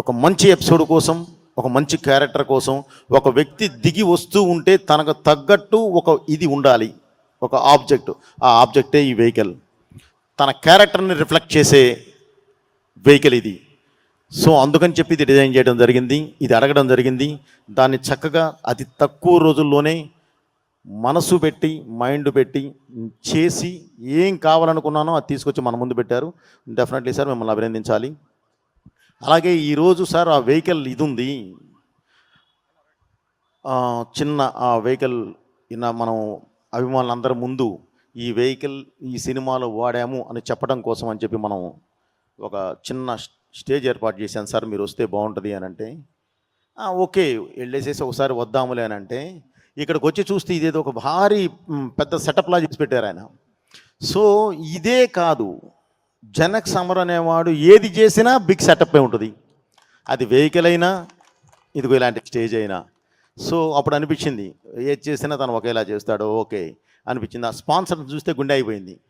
ఒక మంచి ఎపిసోడ్ కోసం ఒక మంచి క్యారెక్టర్ కోసం ఒక వ్యక్తి దిగి వస్తూ ఉంటే తనకు తగ్గట్టు ఒక ఇది ఉండాలి ఒక ఆబ్జెక్ట్. ఆ ఆబ్జెక్టే ఈ వెహికల్. తన క్యారెక్టర్ని రిఫ్లెక్ట్ చేసే వెహికల్ ఇది. సో అందుకని చెప్పి ఇది డిజైన్ చేయడం జరిగింది ఇది అడగడం జరిగింది. దాన్ని చక్కగా అతి తక్కువ రోజుల్లోనే మనసు పెట్టి మైండ్ పెట్టి చేసి ఏం కావాలనుకున్నానో అది తీసుకొచ్చి మన ముందు పెట్టారు. డెఫినెట్లీ సార్ మిమ్మల్ని అభినందించాలి. అలాగే ఈరోజు సార్ ఆ వెహికల్ ఇది ఉంది చిన్న ఆ వెహికల్ ఇన్న మనం అభిమానులందరి ముందు ఈ వెహికల్ ఈ సినిమాలో వాడాము అని చెప్పడం కోసం అని చెప్పి మనం ఒక చిన్న స్టేజ్ ఏర్పాటు చేశాను సార్. మీరు వస్తే బాగుంటుంది అని అంటే ఓకే వెళ్ళేసేసి ఒకసారి వద్దాములే అని అంటే ఇక్కడికి వచ్చి చూస్తే ఇదేదో ఒక భారీ పెద్ద సెటప్లా చేసి పెట్టారు ఆయన. సో ఇదే కాదు. జనక్ సమర్ అనేవాడు ఏది చేసినా బిగ్ సెటప్ ఉంటుంది. అది వెహికల్ అయినా ఇదిగో ఇలాంటి స్టేజ్ అయినా. సో అప్పుడు అనిపించింది ఏది చేసినా తను ఒకేలా చేస్తాడు ఓకే. అనిపించింది. ఆ స్పాన్సర్ చూస్తే గుండె అయిపోయింది.